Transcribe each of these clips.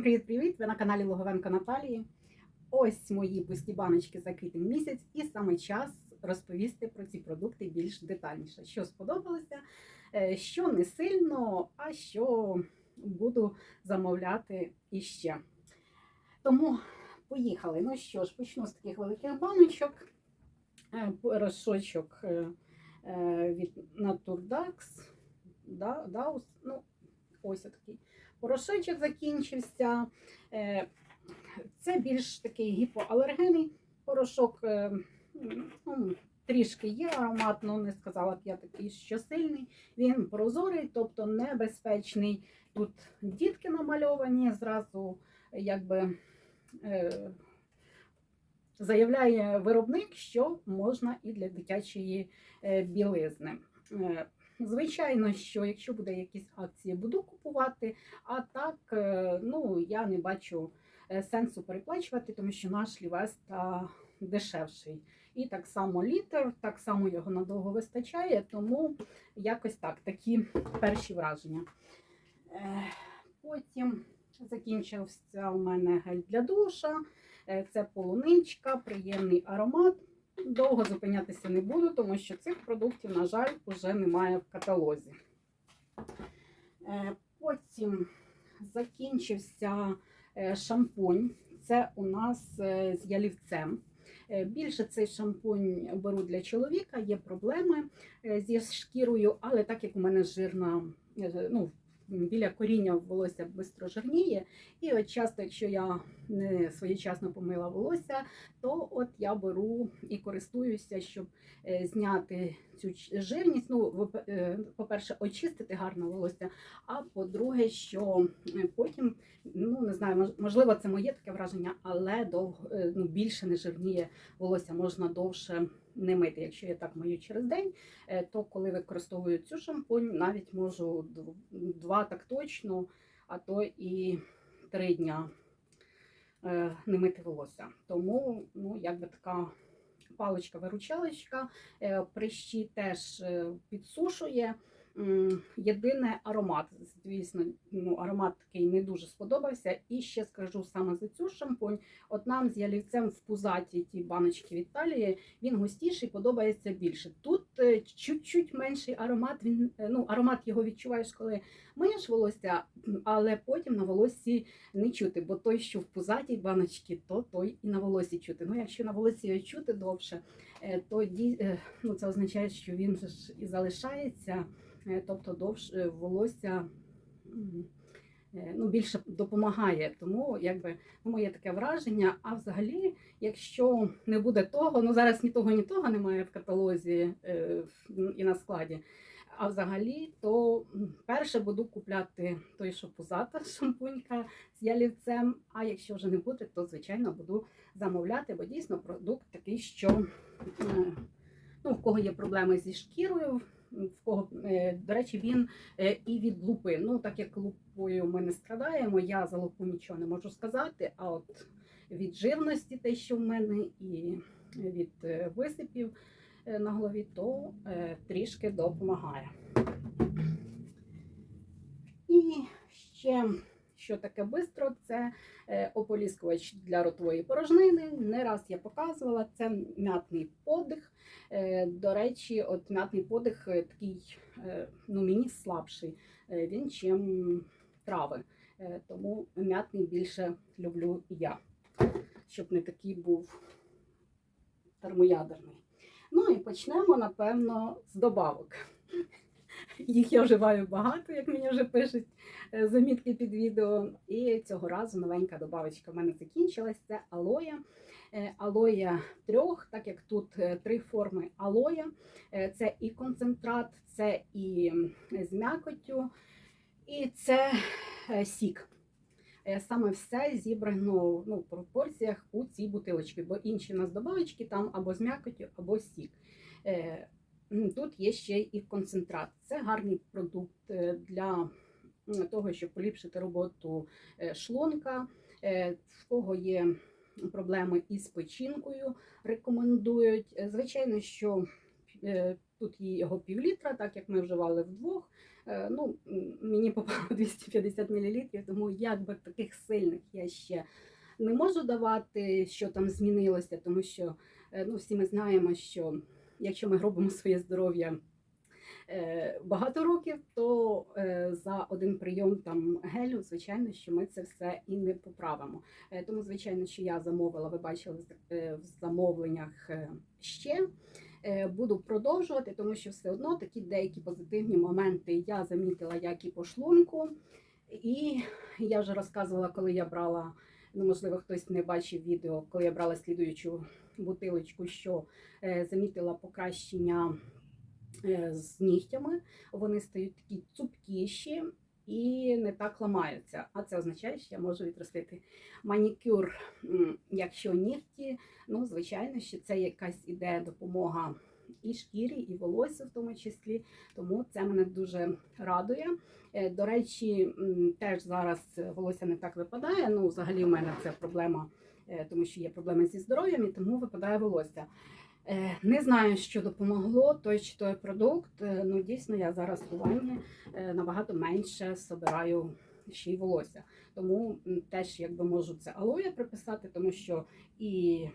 Всім привіт-привіт! Ви на каналі Логовенко Наталії. Ось мої пусті баночки за квітень місяць, і саме час розповісти про ці продукти більш детальніше. Що сподобалося, е, що не сильно, а що буду замовляти іще. Тому поїхали. Ну що ж, почну з таких великих баночок. Е, Порошочок е, від Naturdax. Daus, ну, ось такий порошочок закінчився. Е, Це більш такий гіпоалергенний порошок. е, ну, Трішки є аромат, але не сказала б я такий, що сильний. Він прозорий, тобто небезпечний. Тут дітки намальовані, зразу якби е, заявляє виробник, що можна і для дитячої білизни. Звичайно, що якщо буде якісь акції, буду купувати. А так, е, ну я не бачу е, сенсу переплачувати, тому що наш лівеста дешевший. І так само літр, так само його надовго вистачає, тому якось так, такі перші враження. Е, Потім закінчився у мене гель для душа. Це полуничка, приємний аромат. Довго зупинятися не буду, тому що цих продуктів, на жаль, вже немає в каталозі. Е, Потім закінчився е, шампунь. Це у нас е, з ялівцем. Більше цей шампунь беру для чоловіка, є проблеми зі шкірою, але так як у мене жирна, ну, біля коріння волосся швидко жирніє. І от часто, якщо я не своєчасно помила волосся, то от я беру і користуюся, щоб е, зняти цю жирність. Ну, е, по-перше, очистити гарно волосся. А по-друге, що е, потім, ну не знаю, мож- можливо, це моє таке враження, але довго ну, більше не жирніє волосся, можна довше не мити. Якщо я так мию через день, е, то коли використовую цю шампунь, навіть можу два так точно, а то і три дня е, не мити волосся. Тому, ну, якби така паличка-виручалочка, е, прищі теж підсушує. Єдине аромат, звісно, ну, аромат такий не дуже сподобався. І ще скажу саме за цю шампунь. От нам з ялівцем в пузаті ті баночки від талії, він густіший, подобається більше. Тут е, чуть-чуть менший аромат. Він е, ну, аромат його відчуваєш, коли миєш волосся, але потім на волоссі не чути, бо той, що в пузатій баночці, то той і на волосі чути. Ну, якщо на волосі чути довше, е, то ну, це означає, що він ж і залишається, тобто довше волосся. е, Ну, більше допомагає, тому якби ну, моє таке враження. А взагалі, якщо не буде того, ну зараз ні того, ні того немає в каталозі е, і на складі. А взагалі, то перше буду купляти той, що пузата шампунька з ялівцем. А якщо вже не буде, то звичайно буду замовляти, бо дійсно продукт такий, що е, ну, в кого є проблеми зі шкірою. В кого, е, до речі, він е, і від лупи. Ну, так як лупою ми не страдаємо, я за лупу нічого не можу сказати. А от від жирності, те, що в мене, і від е, висипів на голові, то трішки допомагає. І ще, що таке бистро, це е, ополіскувач для ротової порожнини. Не раз я показувала, це м'ятний подих. Е, До речі, от м'ятний подих е, такий, ну мені слабший він, чим трави. Тому м'ятний більше люблю я, щоб не такий був термоядерний. Ну і почнемо, напевно, з добавок. Їх я вживаю багато, як мені вже пишуть е, замітки під відео. І цього разу новенька добавочка в мене закінчилась. Це алоя. Е, Алоя трьох, так як тут е, три форми алоя. Це і концентрат, це і з м'якоттю, і це сік. Саме все зібрано ну, в пропорціях у цій бутилочці, бо інші у нас добавочки там або з м'якоттю, або сік. Тут є ще і концентрат. Це гарний продукт е, для того, щоб поліпшити роботу е, шлунка. Е, В кого є проблеми із печінкою, рекомендують. Звичайно, що тут є його півлітра, так як ми вживали вдвох. Ну, мені попало 250 мл, тому якби таких сильних я ще не можу давати, що там змінилося, тому що ну, всі ми знаємо, що якщо ми робимо своє здоров'я е, багато років, то е, за один прийом там гелю, звичайно, що ми це все і не поправимо. Е, Тому, звичайно, що я замовила, ви бачили в замовленнях ще. Буду продовжувати, тому що все одно такі деякі позитивні моменти я замітила, як і по шлунку. І я вже розказувала, коли я брала, ну можливо, хтось не бачив відео, коли я брала слідуючу бутилочку, що е, замітила покращення е, з нігтями. Вони стають такі цупкіші і не так ламаються. А це означає, що я можу відростити манікюр, якщо нігті, ну звичайно, що це якась іде допомога. І шкірі, і волосся в тому числі, тому це мене дуже радує. Е, До речі, теж зараз волосся не так випадає. Ну, взагалі, у мене це проблема, е, тому що є проблеми зі здоров'ям, і тому випадає волосся. Е, Не знаю, що допомогло той чи той продукт. Ну, дійсно, я зараз у ванні набагато менше собираю ще й волосся. Тому теж якби можу це алоє приписати, тому що і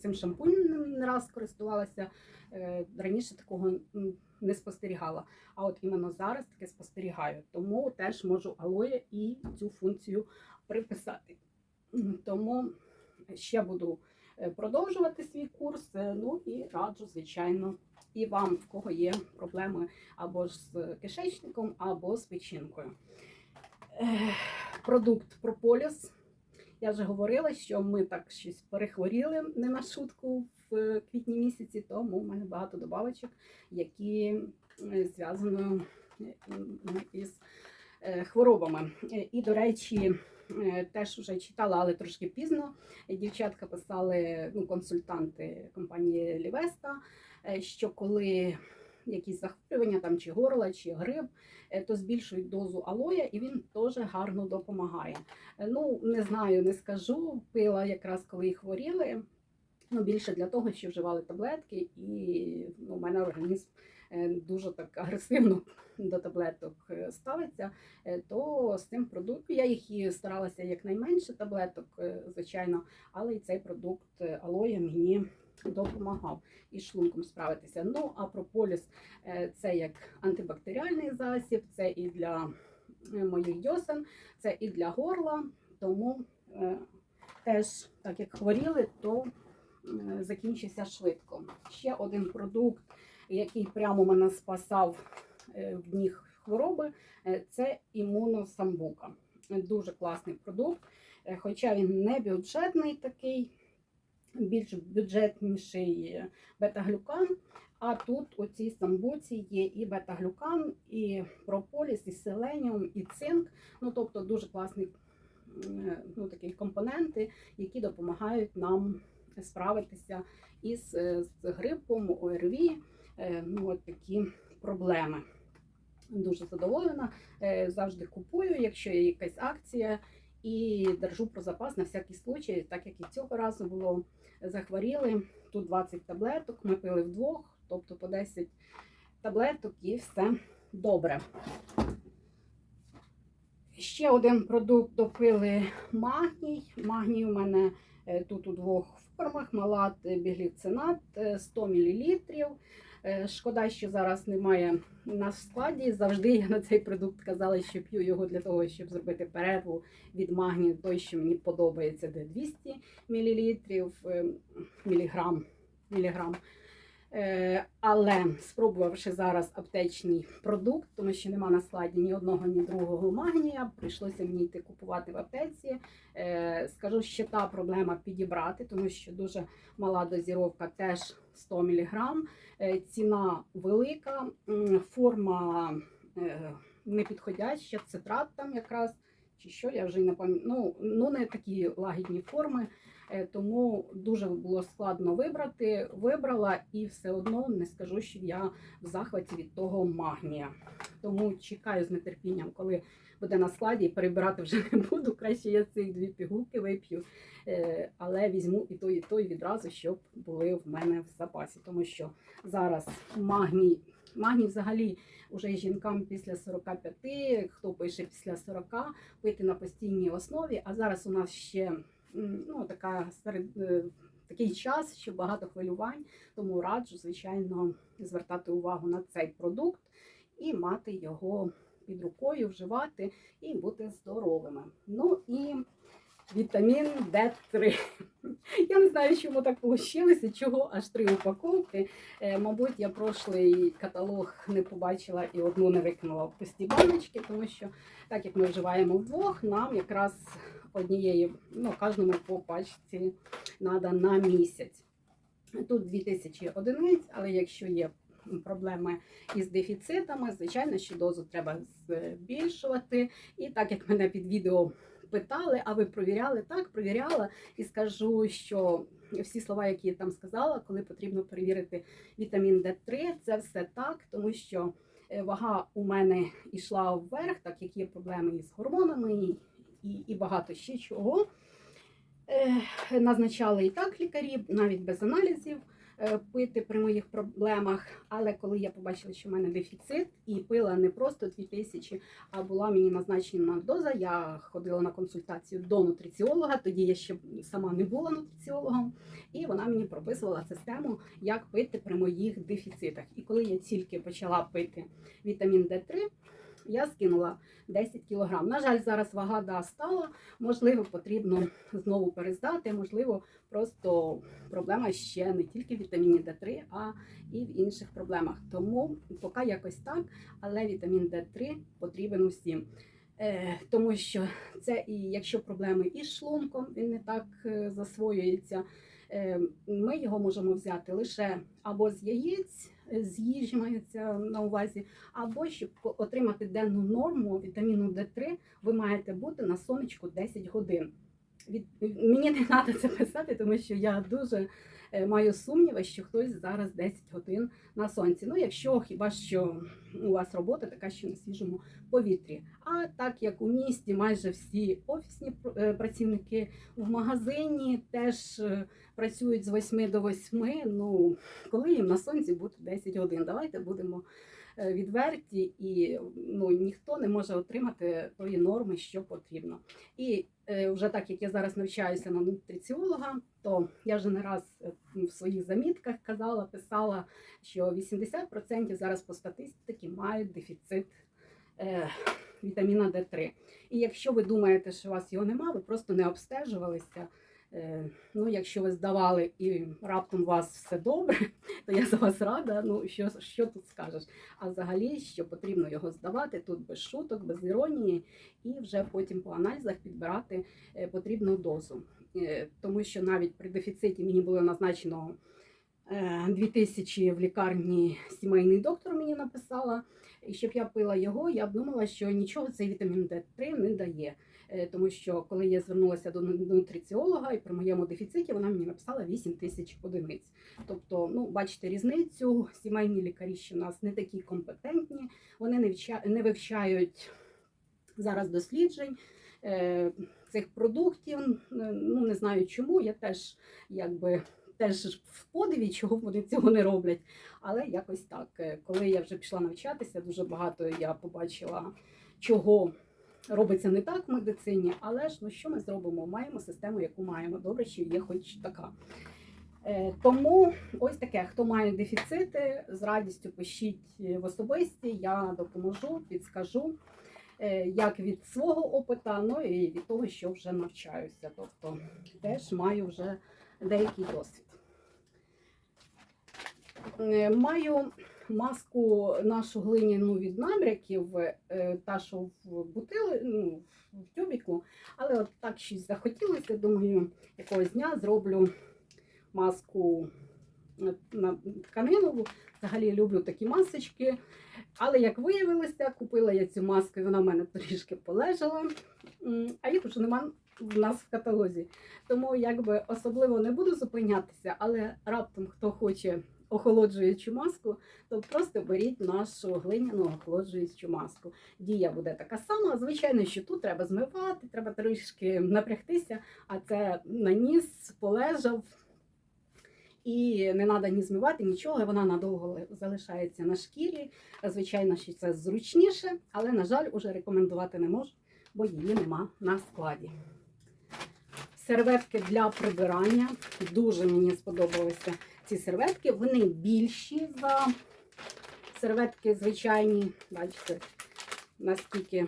цим шампунем не раз користувалася. Е, Раніше такого не спостерігала. А от іменно зараз таке спостерігаю. Тому теж можу алоє і цю функцію приписати. Тому ще буду е, продовжувати свій курс. е, Ну і раджу, звичайно, і вам, в кого є проблеми або ж з кишечником, або з печінкою. Продукт Прополіс. Я вже говорила, що ми так щось перехворіли не на шутку в е, квітні місяці, тому в мене багато добавочок, які е, зв'язані е, із е, хворобами. І, до речі, теж вже читала, але трошки пізно. Дівчатка писали, ну, консультанти компанії Лівеста, що коли якісь захворювання, там чи горла, чи грип, е, то збільшують дозу алоя, і він теж гарно допомагає. Е, Ну, не знаю, не скажу. Пила якраз коли хворіли. Ну, більше для того, що вживали таблетки, і ну, у мене організм е, дуже так агресивно до таблеток ставиться, то з цим продуктом я їх і старалася якнайменше таблеток, звичайно, але і цей продукт алоя мені допомагав із шлунком справитися. Ну, а прополіс е, це як антибактеріальний засіб, це і для е, моїх дьосен, це і для горла, тому е, теж, так як хворіли, то закінчився швидко. Ще один продукт, який прямо мене спасав в дні хвороби, це імуносамбука. Дуже класний продукт, хоча він не бюджетний такий, більш бюджетніший бета-глюкан. А тут у цій самбуці є і бета-глюкан, і прополіс, і селеніум, і цинк. Ну, тобто дуже класні ну, такі компоненти, які допомагають нам справитися із е, з грипом, ОРВІ. Е, Ну, от такі проблеми. Дуже задоволена. Е, Завжди купую, якщо є якась акція, і держу про запас на всякий случай, так як і цього разу було захворіли. Тут 20 таблеток, ми пили вдвох, тобто по 10 таблеток і все добре. Ще один продукт допили магній. Магній у мене е, тут у двох формах: малат е, бігліцинат е, 100 мл. Е, Шкода, що зараз немає на складі. Завжди я на цей продукт казала, що п'ю його для того, щоб зробити перерву від магнію, той, що мені подобається, де 200 мл, міліграм. міліграм. Е, Але спробувавши зараз аптечний продукт, тому що нема на складі ні одного, ні другого магнія, прийшлося мені йти купувати в аптеці. Е, Скажу, що та проблема підібрати, тому що дуже мала дозіровка теж 100 мг. Е, Ціна велика, форма непідходяща, цитрат там якраз. Чи що, я вже не пам'ятаю. Ну, ну, не такі лагідні форми, тому дуже було складно вибрати. Вибрала і все одно не скажу, що я в захваті від того магнія. Тому чекаю з нетерпінням, коли буде на складі, перебирати вже не буду. Краще я цих дві пігулки вип'ю, Е, але візьму і той, і той відразу, щоб були в мене в запасі. Тому що зараз магній Магній взагалі уже жінкам після 45, хто пише після 40, пити на постійній основі. А зараз у нас ще ну, така серед. е, Такий час, що багато хвилювань, тому раджу, звичайно, звертати увагу на цей продукт і мати його під рукою, вживати і бути здоровими. Ну і вітамін D3. Я не знаю, чому так вийшло, чого аж три упаковки. Е, Мабуть, я прошлий каталог не побачила і одну не викинула в пусті баночки, тому що так як ми вживаємо вдвох, нам якраз однієї, ну, кожному по пачці треба на місяць. Тут 2000 одиниць, але якщо є проблеми із дефіцитами, звичайно, що дозу треба збільшувати. І так як мене під відео питали, а ви провіряли, так, провіряла і скажу, що всі слова, які я там сказала, коли потрібно перевірити вітамін D3, це все так, тому що е, вага у мене йшла вверх, так як є проблеми із гормонами і, і, багато ще чого. Е, назначали і так лікарі, навіть без аналізів е, пити при моїх проблемах. Але коли я побачила, що в мене дефіцит і пила не просто 2000, а була мені назначена доза, я ходила на консультацію до нутриціолога. Тоді я ще сама не була нутриціологом, і вона мені прописувала систему, як пити при моїх дефіцитах. І коли я тільки почала пити вітамін D3, я скинула 10 кілограм. На жаль, зараз вага да, стала. Можливо, потрібно знову перездати. Можливо, просто проблема ще не тільки в вітаміні D3, а і в інших проблемах. Тому поки якось так, але вітамін D3 потрібен усім. Е, тому що це і якщо проблеми із шлунком, він не так е, засвоюється. Е, ми його можемо взяти лише або з яєць, з їжі мається на увазі, або щоб отримати денну норму вітаміну D3, ви маєте бути на сонечку 10 годин. Від мені не треба це писати, тому що я дуже е, маю сумніви, що хтось зараз 10 годин на сонці. Ну, якщо хіба що у вас робота така, що на свіжому повітрі. А так як у місті майже всі офісні е, працівники в магазині теж е, працюють з 8 до 8, ну коли їм на сонці бути 10 годин. Давайте будемо відверті, і ну, ніхто не може отримати тої норми, що потрібно. І е, вже так як я зараз навчаюся на нутриціолога, то я вже не раз е, в своїх замітках казала, писала, що 80% зараз по статистиці мають дефіцит. Е, Вітаміна D3. І якщо ви думаєте, що у вас його нема, ви просто не обстежувалися. Е, Ну, якщо ви здавали і раптом у вас все добре, то я за вас рада. Ну що, що тут скажеш? А взагалі, що потрібно його здавати тут без шуток, без іронії, і вже потім по аналізах підбирати е, потрібну дозу. Е, Тому що навіть при дефіциті мені було назначено е, 2000 в лікарні сімейний доктор мені написала. І щоб я пила його, я б думала, що нічого цей вітамін D3 не дає. Е, Тому що коли я звернулася до ну- нутриціолога і при моєму дефіциті вона мені написала 8 тисяч одиниць. Тобто, ну бачите різницю. Сімейні лікарі ще у нас не такі компетентні, вони не вивчають зараз досліджень. е, Цих продуктів, Е, ну не знаю чому. Я теж якби теж в подиві, чого вони цього не роблять. Але якось так, е, коли я вже пішла навчатися, дуже багато я побачила, чого робиться не так в медицині, але ж ну що ми зробимо? Маємо систему, яку маємо. Добре, що є хоч така. Е, Тому ось таке, хто має дефіцити, з радістю пишіть в особисті, я допоможу, підскажу, е, як від свого опита, ну і від того, що вже навчаюся. Тобто теж маю вже деякий досвід. Е, Маю маску нашу глиняну від набряків, е, та що в бутили, ну, в тюбіку, але от так щось захотілося. Думаю, якогось дня зроблю маску на- тканинову. Взагалі люблю такі масочки. Але як виявилося, купила я цю маску, і вона в мене трішки полежала, а їх вже нема в нас в каталозі. Тому якби особливо не буду зупинятися, але раптом хто хоче охолоджуючу маску, то просто беріть нашу глиняну охолоджуючу маску. Дія буде така сама. Звичайно, що тут треба змивати, треба трішки напрягтися, а це наніс, полежав. І не треба ні змивати, нічого, вона надовго залишається на шкірі. Звичайно, що це зручніше, але, на жаль, уже рекомендувати не можу, бо її нема на складі. Серветки для прибирання. Дуже мені сподобалися ці серветки. Вони більші за серветки звичайні. Бачите, наскільки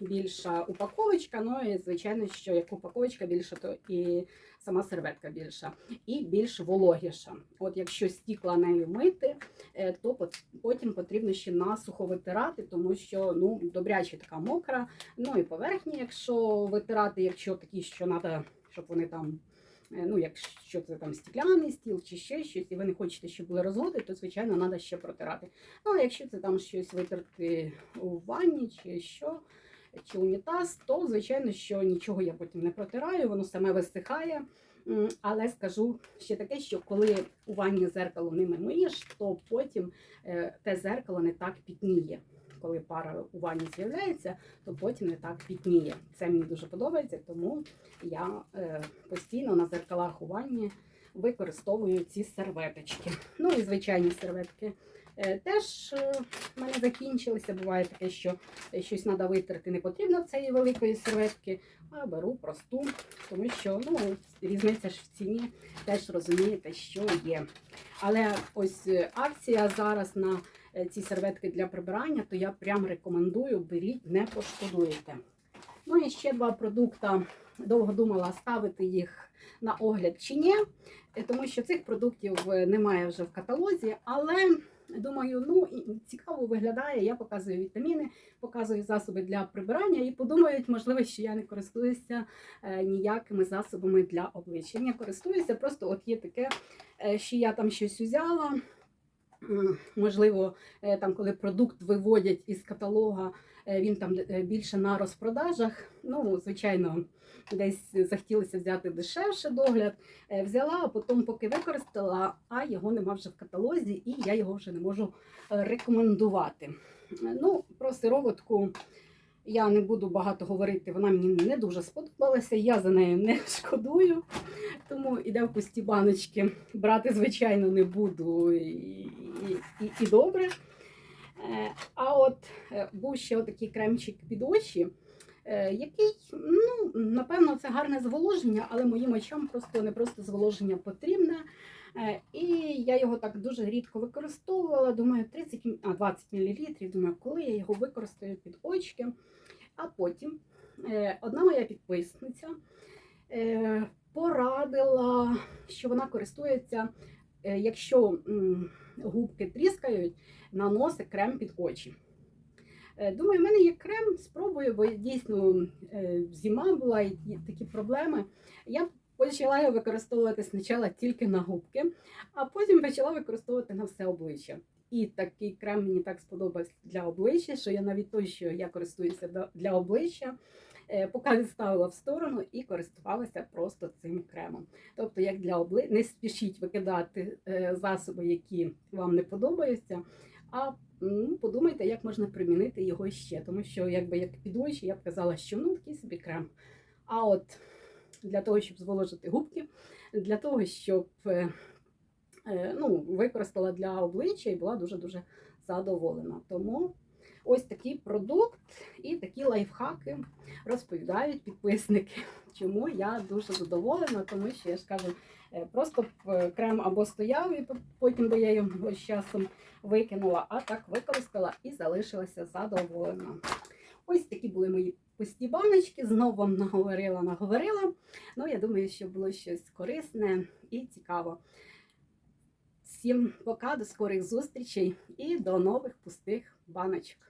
більша упаковочка. Ну і звичайно, що як упаковочка більша, то і сама серветка більша. І більш вологіша. От якщо стікла нею мити, е, то потім потрібно ще насухо витирати, тому що ну, добряче така мокра. Ну і поверхні, якщо витирати, якщо такі, що треба, щоб вони там. е, Ну, якщо це там стікляний стіл чи ще щось, і ви не хочете, щоб були розводи, то звичайно треба ще протирати. Ну, а якщо це там щось витерти у ванні чи що, чи унітаз, то звичайно, що нічого я потім не протираю, воно саме висихає. Але скажу ще таке, що коли у ванні зеркало ними миєш, то потім е, те зеркало не так пітніє. Коли пара у ванні з'являється, то потім не так пітніє. Це мені дуже подобається, тому я е, постійно на зеркалах у ванні використовую ці серветочки. Ну і звичайні серветки е, теж е, в мене закінчилися. Буває таке, що щось треба витерти, не потрібно цієї великої серветки, а беру просту, тому що ну, різниця ж в ціні теж розумієте, що є. Але ось акція зараз на ці серветки для прибирання, то я прям рекомендую, беріть, не пошкодуєте. Ну і ще два продукти. Довго думала ставити їх на огляд чи ні, е, тому що цих продуктів е, немає вже в каталозі, але думаю, ну цікаво виглядає. Я показую вітаміни, показую засоби для прибирання і подумають, можливо, що я не користуюся е, ніякими засобами для обличчя. Я користуюся, просто от є таке, е, що я там щось узяла. Можливо, е, там, коли продукт виводять із каталога, е, він там е, більше на розпродажах. Ну, звичайно, десь захотілося взяти дешевше догляд. Взяла, а потім, поки використала, а його нема вже в каталозі, і я його вже не можу рекомендувати. Ну, про сироватку я не буду багато говорити, вона мені не дуже сподобалася, я за нею не шкодую. Тому іде в пусті баночки. Брати, звичайно, не буду і, і, і, добре. Е, А от е, був ще отакий кремчик під очі, е, який, ну, напевно, це гарне зволоження, але моїм очам просто не просто зволоження потрібне. Е, І я його так дуже рідко використовувала. Думаю, 30, а, 20 мл. Думаю, коли я його використаю під очки. А потім е, одна моя підписниця е, порадила, що вона користується, якщо губки тріскають, наносить крем під очі. Думаю, в мене є крем, спробую, бо дійсно зима була і такі проблеми. Я почала його використовувати спочатку тільки на губки, а потім почала використовувати на все обличчя. І такий крем мені так сподобався для обличчя, що я навіть той, що я користуюся для обличчя, е, поки відставила в сторону і користувалася просто цим кремом. Тобто, як для обличчя, не спішіть викидати е, засоби, які вам не подобаються, а м, подумайте, як можна примінити його ще. Тому що, якби як під я б казала, що ну такий собі крем. А от для того, щоб зволожити губки, для того, щоб е, е, ну, використала для обличчя і була дуже-дуже задоволена. Тому ось такий продукт і такі лайфхаки розповідають підписники. Чому я дуже задоволена, тому що я ж кажу, е, просто крем або стояв, і потім би я його з часом викинула, а так використала і залишилася задоволена. Ось такі були мої пусті баночки. Знову вам наговорила, наговорила. Ну, я думаю, що було щось корисне і цікаво. Всім пока, до скорих зустрічей і до нових пустих баночок.